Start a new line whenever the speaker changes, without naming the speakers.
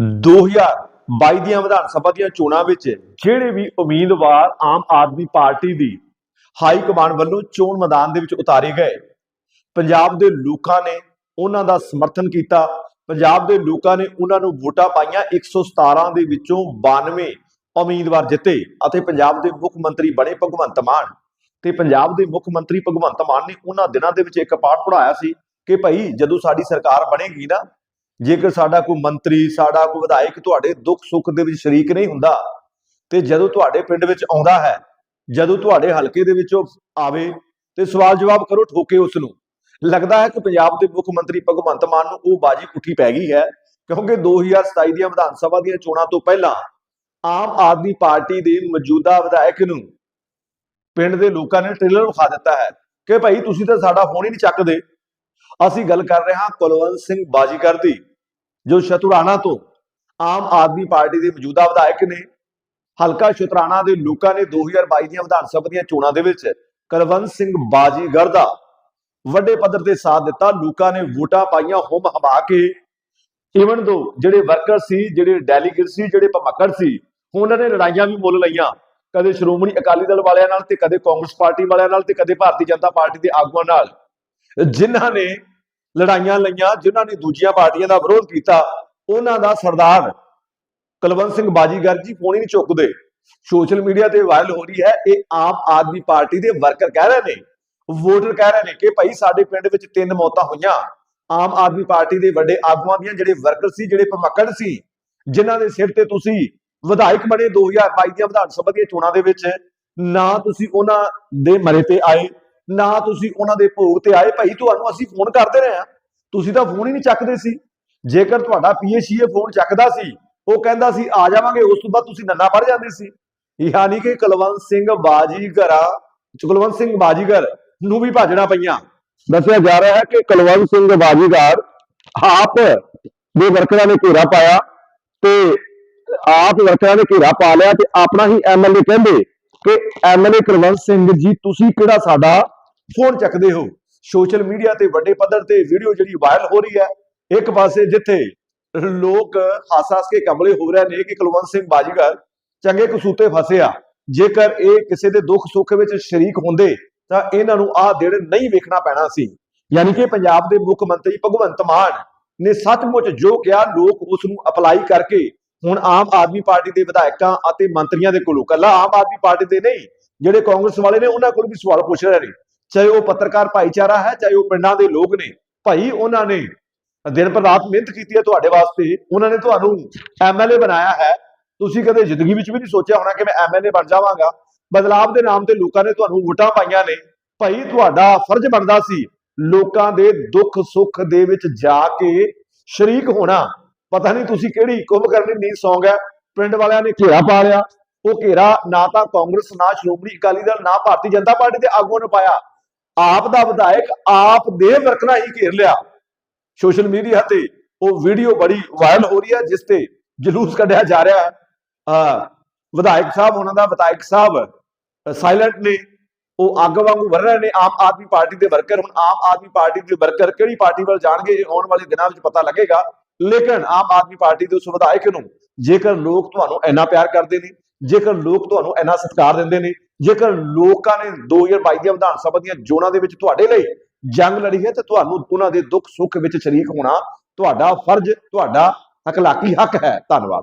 2022 ਦੀਆਂ ਵਿਧਾਨ ਸਭਾ ਦੀਆਂ ਚੋਣਾਂ ਵਿੱਚ ਜਿਹੜੇ ਵੀ ਉਮੀਦਵਾਰ ਆਮ ਆਦਮੀ ਪਾਰਟੀ ਦੀ ਹਾਈ ਕਮਾਂਡ ਵੱਲੋਂ ਚੋਣ ਮੈਦਾਨ ਦੇ ਵਿੱਚ ਉਤਾਰੇ ਗਏ। ਪੰਜਾਬ ਦੇ ਲੋਕਾਂ ਨੇ ਉਹਨਾਂ ਦਾ ਸਮਰਥਨ ਕੀਤਾ। ਪੰਜਾਬ ਦੇ ਲੋਕਾਂ ਨੇ ਉਹਨਾਂ ਨੂੰ ਵੋਟਾਂ ਪਾਈਆਂ। 117 ਦੇ ਵਿੱਚੋਂ 92 ਉਮੀਦਵਾਰ ਜਿੱਤੇ ਅਤੇ ਪੰਜਾਬ ਦੇ ਮੁੱਖ ਮੰਤਰੀ ਬਣੇ ਭਗਵੰਤ ਮਾਨ। ਤੇ ਪੰਜਾਬ ਦੇ ਮੁੱਖ ਮੰਤਰੀ ਭਗਵੰਤ ਮਾਨ ਨੇ ਉਹਨਾਂ ਦਿਨਾਂ ਦੇ ਵਿੱਚ ਇੱਕ ਪਾਠ ਪੜਾਇਆ ਸੀ ਕਿ ਭਾਈ ਜਦੋਂ ਸਾਡੀ ਸਰਕਾਰ ਬਣੇਗੀ ਨਾ ਜੇਕਰ ਸਾਡਾ ਕੋਈ ਮੰਤਰੀ, ਸਾਡਾ ਕੋਈ ਵਿਧਾਇਕ ਤੁਹਾਡੇ ਦੁੱਖ ਸੁੱਖ ਦੇ ਵਿੱਚ ਸ਼ਰੀਕ ਨਹੀਂ ਹੁੰਦਾ, ਤੇ ਜਦੋਂ ਤੁਹਾਡੇ ਪਿੰਡ ਵਿੱਚ ਆਉਂਦਾ ਹੈ, ਜਦੋਂ ਤੁਹਾਡੇ ਹਲਕੇ ਦੇ ਵਿੱਚ ਉਹ ਆਵੇ, ਤੇ ਸਵਾਲ ਜਵਾਬ ਕਰੋ ਠੋਕੇ ਉਸ ਨੂੰ ਲੱਗਦਾ ਹੈ ਕਿ ਪੰਜਾਬ ਦੇ ਮੁੱਖ ਮੰਤਰੀ ਭਗਵੰਤ ਮਾਨ ਨੂੰ ਉਹ ਬਾਜੀ ਪੁੱਠੀ ਪੈ ਗਈ ਹੈ, ਕਿਉਂਕਿ 2027 ਦੀਆਂ ਵਿਧਾਨ ਸਭਾ ਦੀਆਂ ਚੋਣਾਂ ਤੋਂ ਪਹਿਲਾਂ ਆਮ ਆਦਮੀ ਪਾਰਟੀ ਦੇ ਮੌਜੂਦਾ ਵਿਧਾਇਕ ਨੂੰ ਪਿੰਡ ਦੇ ਲੋਕਾਂ ਨੇ ਟ੍ਰੇਲਰ ਵਿਖਾ ਦਿੱਤਾ ਹੈ ਕਿ ਭਾਈ ਤੁਸੀਂ ਤਾਂ ਸਾਡਾ ਫੋਨ ਹੀ ਨਹੀਂ ਚੱਕਦੇ। ਅਸੀਂ ਗੱਲ ਕਰ ਰਹੇ ਹਾਂ ਕੁਲਵੰਤ ਸਿੰਘ ਬਾਜੀਕਰ ਦੀ। ਜੋ ਸ਼ਤੁਰਾਣਾ ਤੋਂ ਆਮ ਆਦਮੀ ਪਾਰਟੀ ਦੇ ਮੌਜੂਦਾ ਵਿਧਾਇਕ ਨੇ, ਹਲਕਾ ਸ਼ਤੁਰਾਣਾ ਦੇ ਲੋਕਾਂ ਨੇ 2022 ਦੀਆਂ ਵਿਧਾਨ ਸਭਾ ਦੀਆਂ ਚੋਣਾਂ ਦੇ ਵਿੱਚ ਕੁਲਵੰਤ ਸਿੰਘ ਬਾਜੀਗਰ ਦਾ ਵੱਡੇ ਪੱਧਰ ਤੇ ਸਾਥ ਦਿੱਤਾ। ਲੋਕਾਂ ਨੇ ਵੋਟਾਂ ਪਾਈਆਂ, ਹੁਮ ਹਮਾ ਕੇ ਇਵਨ ਦੋ ਜਿਹੜੇ ਵਰਕਰ ਸੀ, ਜਿਹੜੇ ਡੈਲੀਗੇਟ ਸੀ, ਜਿਹੜੇ ਭਮੱਕੜ ਸੀ ਉਹਨਾਂ ਨੇ ਲੜਾਈਆਂ ਵੀ ਮੁੱਲ ਲਈਆਂ। ਕਦੇ ਸ਼੍ਰੋਮਣੀ ਅਕਾਲੀ ਦਲ ਵਾਲਿਆਂ ਨਾਲ ਤੇ ਕਦੇ ਕਾਂਗਰਸ ਪਾਰਟੀ ਵਾਲਿਆਂ ਨਾਲ ਤੇ ਕਦੇ ਭਾਰਤੀ ਜਨਤਾ ਪਾਰਟੀ ਦੇ ਆਗੂਆਂ ਨਾਲ। ਜਿਨ੍ਹਾਂ ਨੇ ਲੜਾਈਆਂ ਲਈਆਂ, ਜਿਨ੍ਹਾਂ ਨੇ ਦੂਜੀਆਂ ਪਾਰਟੀਆਂ ਦਾ ਵਿਰੋਧ ਕੀਤਾ, ਉਹਨਾਂ ਦਾ ਸਰਦਾਰ ਕੁਲਵੰਤ ਸਿੰਘ ਬਾਜੀਗਰ ਜੀ ਫੋਨ ਹੀ ਨਹੀਂ ਚੁੱਕਦੇ। ਸੋਸ਼ਲ ਮੀਡੀਆ ਤੇ ਵਾਇਰਲ ਹੋ ਰਹੀ ਹੈ, ਇਹ ਆਮ ਆਦਮੀ ਪਾਰਟੀ ਦੇ ਵਰਕਰ ਕਹਿ ਰਹੇ ਨੇ, ਵੋਟਰ ਕਹਿ ਰਹੇ ਨੇ ਕਿ ਭਾਈ ਸਾਡੇ ਪਿੰਡ ਵਿੱਚ ਤਿੰਨ ਮੌਤਾਂ ਹੋਈਆਂ। ਆਮ ਆਦਮੀ ਪਾਰਟੀ ਦੇ ਵੱਡੇ ਆਗੂਆਂ ਦੀਆਂ ਜਿਹੜੇ ਵਰਕਰ ਸੀ, ਜਿਹੜੇ ਭਮੱਕੜ ਸੀ, ਜਿਨ੍ਹਾਂ ਦੇ ਸਿਰ ਤੇ ਤੁਸੀਂ ਵਿਧਾਇਕ ਬਣੇ 2022 ਦੀਆਂ ਵਿਧਾਨ ਸਭਾ ਦੀਆਂ ਚੋਣਾਂ ਦੇ ਵਿੱਚ, ਨਾ ਤੁਸੀਂ ਉਹਨਾਂ ਦੇ ਮਰੇ ਤੇ ਆਏ ਨਾ ਤੁਸੀਂ ਉਹਨਾਂ ਦੇ ਭੋਗ ਤੇ ਆਏ, ਭਾਈ ਤੁਹਾਨੂੰ ਅਸੀਂ ਫੋਨ ਕਰਦੇ ਰਹੇ ਆ ਤੁਸੀਂ ਤਾਂ ਫੋਨ ਹੀ ਨਹੀਂ ਚੱਕਦੇ ਸੀ। ਜੇਕਰ ਤੁਹਾਡਾ ਪੀਏਸੀਏ ਫੋਨ ਚੱਕਦਾ ਸੀ, ਉਹ ਕਹਿੰਦਾ ਸੀ, ਆ ਜਾਵਾਂਗੇ। ਉਸ ਤੋਂ ਬਾਅਦ ਤੁਸੀਂ ਨੰਨਾ ਪੜ ਜਾਂਦੇ ਸੀ। ਯਾਨੀ ਕਿ ਕੁਲਵੰਤ ਸਿੰਘ ਬਾਜੀਗਰਾ ਕੁਲਵੰਤ ਸਿੰਘ ਬਾਜੀਗਰ ਨੂੰ ਵੀ ਭਾਜਣਾ ਪਈਆਂ।
ਦੱਸਿਆ ਜਾ ਰਿਹਾ ਹੈ ਕਿ ਕੁਲਵੰਤ ਸਿੰਘ ਬਾਜੀਗਰ ਆਪ ਦੇ ਵਰਕਰਾਂ ਨੇ ਘੇਰਾ ਪਾਇਆ ਤੇ ਆਪ ਵਰਕਰਾਂ ਨੇ ਘੇਰਾ ਪਾ ਲਿਆ ਤੇ ਆਪਣਾ ਹੀ ਐਮਐਲਏ ਕਹਿੰਦੇ ਕਿ ਐਮਐਲਏ ਕੁਲਵੰਤ ਸਿੰਘ ਜੀ, ਤੁਸੀਂ ਕਿਹੜਾ ਸਾਡਾ
ਫੋਨ ਚੱਕਦੇ ਹੋ। ਸੋਸ਼ਲ ਮੀਡੀਆ ਤੇ ਵੱਡੇ ਪੱਧਰ ਤੇ ਵੀਡੀਓ ਜਿਹੜੀ ਵਾਇਰਲ ਹੋ ਰਹੀ ਹੈ, ਇੱਕ ਪਾਸੇ ਜਿੱਥੇ ਲੋਕ ਹੱਸ-ਹੱਸ ਕੇ ਕਮਲੇ ਹੋ ਰਹੇ ਨੇ ਕਿ ਕੁਲਵੰਤ ਸਿੰਘ ਬਾਜੀਗਰ ਚੰਗੇ ਕਸੂਤੇ ਫਸੇ ਆ। ਜੇਕਰ ਇਹ ਕਿਸੇ ਦੇ ਦੁੱਖ ਸੁੱਖ ਵਿੱਚ ਸ਼ਰੀਕ ਹੁੰਦੇ, ਤਾਂ ਇਹਨਾਂ ਨੂੰ ਆਹ ਦਿਨ ਨਹੀਂ ਵੇਖਣਾ ਪੈਣਾ ਸੀ। ਯਾਨੀ ਕਿ ਪੰਜਾਬ ਦੇ ਮੁੱਖ ਮੰਤਰੀ ਭਗਵੰਤ ਮਾਨ ਨੇ ਸੱਚਮੁੱਚ ਜੋ ਕਿਹਾ, ਲੋਕ ਉਸ ਨੂੰ ਅਪਲਾਈ ਕਰਕੇ ਹੁਣ ਆਮ ਆਦਮੀ ਪਾਰਟੀ ਦੇ ਵਿਧਾਇਕਾਂ ਅਤੇ ਮੰਤਰੀਆਂ ਦੇ ਕੋਲੋਂ ਕੱਲਾ ਆਮ ਆਦਮੀ ਪਾਰਟੀ ਦੇ ਨਹੀਂ, ਜਿਹੜੇ ਕਾਂਗਰਸ ਵਾਲੇ ਨੇ, ਉਹਨਾਂ ਕੋਲ ਵੀ ਸਵਾਲ ਪੁੱਛ ਰਹੇ ਨੇ। ਚਾਹੇ ਉਹ ਪੱਤਰਕਾਰ ਭਾਈਚਾਰਾ ਹੈ, ਚਾਹੇ ਉਹ ਪਿੰਡਾਂ ਦੇ ਲੋਕ ਨੇ, ਭਾਈ ਉਹਨਾਂ ਨੇ ਦਿਨ ਪਰ ਰਾਤ ਮਿਹਨਤ ਕੀਤੀ ਹੈ ਤੁਹਾਡੇ ਵਾਸਤੇ, ਉਹਨਾਂ ਨੇ ਤੁਹਾਨੂੰ ਐਮਐਲਏ ਬਣਾਇਆ ਹੈ। ਤੁਸੀਂ ਕਦੇ ਜ਼ਿੰਦਗੀ ਵਿੱਚ ਵੀ ਨਹੀਂ ਸੋਚਿਆ ਹੋਣਾ ਕਿ ਮੈਂ ਐਮਐਲਏ ਬਣ ਜਾਵਾਂਗਾ। ਬਦਲਾਵ ਦੇ ਨਾਮ ਤੇ ਲੋਕਾਂ ਨੇ ਤੁਹਾਨੂੰ ਵੋਟਾਂ ਪਾਈਆਂ ਨੇ। ਭਾਈ, ਤੁਹਾਡਾ ਫਰਜ਼ ਬਣਦਾ ਸੀ ਲੋਕਾਂ ਦੇ ਦੁੱਖ ਸੁੱਖ ਦੇ ਵਿੱਚ ਜਾ ਕੇ ਸ਼ਰੀਕ ਹੋਣਾ। ਪਤਾ ਨਹੀਂ ਤੁਸੀਂ ਕਿਹੜੀ ਕੁੰਭ ਕਰਨੀ, ਨੀਂਦ ਸੌਂਗ ਹੈ। ਪਿੰਡ ਵਾਲਿਆਂ ਨੇ ਘੇਰਾ ਪਾ ਲਿਆ। ਉਹ ਘੇਰਾ ਨਾ ਤਾਂ ਕਾਂਗਰਸ, ਨਾ ਸ਼੍ਰੋਮਣੀ ਅਕਾਲੀ ਦਲ, ਨਾ ਭਾਰਤੀ ਜਨਤਾ ਪਾਰਟੀ ਦੇ ਆਗੂਆਂ ਨੇ ਪਾਇਆ। ਆਪ ਦਾ ਵਿਧਾਇਕ ਆਪ ਦੇ ਵਰਕਰਾਂ ਹੀ ਘੇਰ ਲਿਆ। ਸੋਸ਼ਲ ਮੀਡੀਆ ਤੇ ਉਹ ਵੀਡੀਓ ਬੜੀ ਵਾਇਰਲ ਹੋ ਰਹੀ ਹੈ, ਜਿਸ ਤੇ ਜਲੂਸ ਕੱਢਿਆ ਜਾ ਰਿਹਾ ਹੈ। ਵਿਧਾਇਕ ਸਾਹਿਬ, ਉਹਨਾਂ ਦਾ ਵਿਧਾਇਕ ਸਾਹਿਬ ਸਾਇਲੈਂਟ ਨੇ ਉਹ ਅੱਗ ਵਾਂਗੂ ਵਰ ਰਹੇ ਨੇ। ਆਮ ਆਦਮੀ ਪਾਰਟੀ ਦੇ ਵਰਕਰ ਹੁਣ, ਆਮ ਆਦਮੀ ਪਾਰਟੀ ਦੇ ਵਰਕਰ ਕਿਹੜੀ ਪਾਰਟੀ ਵੱਲ ਜਾਣਗੇ, ਇਹ ਆਉਣ ਵਾਲੇ ਦਿਨਾਂ ਵਿੱਚ ਪਤਾ ਲੱਗੇਗਾ। ਲੇਕਿਨ ਆਮ ਆਦਮੀ ਪਾਰਟੀ ਦੇ ਉਸ ਵਿਧਾਇਕ ਨੂੰ ਜੇਕਰ ਲੋਕ ਤੁਹਾਨੂੰ ਇੰਨਾ ਪਿਆਰ ਕਰਦੇ ਨੇ, ਜੇਕਰ ਲੋਕ ਤੁਹਾਨੂੰ ਇੰਨਾ ਸਤਿਕਾਰ ਦਿੰਦੇ ਨੇ ਜੇਕਰ ਲੋਕਾਂ ਨੇ 2022 ਦੀਆਂ ਵਿਧਾਨ ਸਭਾ ਦੀਆਂ ਚੋਣਾਂ ਦੇ ਵਿੱਚ ਤੁਹਾਡੇ ਲਈ ਜੰਗ ਲੜੀ ਹੈ ਤੇ ਤੁਹਾਨੂੰ ਉਹਨਾਂ ਦੇ ਦੁੱਖ ਸੁੱਖ ਵਿੱਚ ਸ਼ਰੀਕ ਹੋਣਾ ਤੁਹਾਡਾ ਫਰਜ਼, ਤੁਹਾਡਾ ਅਖਲਾਕੀ ਹੱਕ ਹੈ। ਧੰਨਵਾਦ।